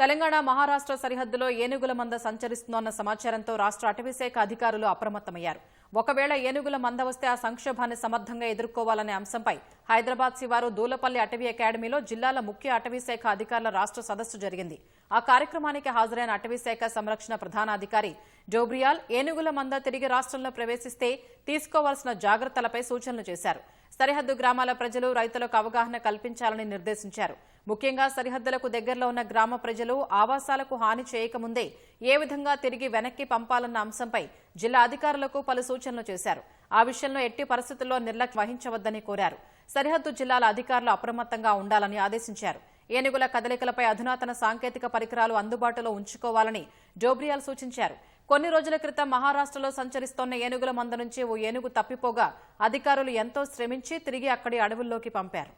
తెలంగాణ మహారాష్ట్ర సరిహద్దులో ఏనుగుల మంద సంచరిస్తోన్న సమాచారంతో రాష్ట్ర అటవీశాఖ అధికారులు అప్రమత్తమయ్యారు. ఒకవేళ ఏనుగుల మంద వస్తే ఆ సంక్షోభాన్ని సమర్థంగా ఎదుర్కోవాలనే అంశంపై హైదరాబాద్ శివారు దూలపల్లి అటవీ అకాడమీలో జిల్లాల ముఖ్య అటవీశాఖ అధికారుల రాష్ట్ర సదస్సు జరిగింది. ఆ కార్యక్రమానికి హాజరైన అటవీశాఖ సంరక్షణ ప్రధానాధికారి జోబ్రియాల్ ఏనుగుల మంద తిరిగి రాష్ట్రంలో ప్రవేశిస్తే తీసుకోవాల్సిన జాగ్రత్తలపై సూచనలు చేశారు. సరిహద్దు గ్రామాల ప్రజలు రైతులకు అవగాహన కల్పించాలని నిర్దేశించారు. ముఖ్యంగా సరిహద్దులకు దగ్గరలో ఉన్న గ్రామ ప్రజలు ఆవాసాలకు హాని చేయకముందే ఏ విధంగా తిరిగి వెనక్కి పంపాలన్న అంశంపై జిల్లా అధికారులకు పలు సూచనలు చేశారు. ఆ విషయంలో ఎట్టి పరిస్థితుల్లో నిర్లక్ష్యం వహించవద్దని కోరారు. సరిహద్దు జిల్లాల అధికారులు అప్రమత్తంగా ఉండాలని ఆదేశించారు. ఏనుగుల కదలికలపై అధునాతన సాంకేతిక పరికరాలు అందుబాటులో ఉంచుకోవాలని జోబ్రియాల్ సూచించారు. కొన్ని రోజుల క్రితం మహారాష్ట్రలో సంచరిస్తోన్న ఏనుగుల మంద నుంచి ఓ ఏనుగు తప్పిపోగా అధికారులు ఎంతో శ్రమించి తిరిగి అక్కడి అడవుల్లోకి పంపారు.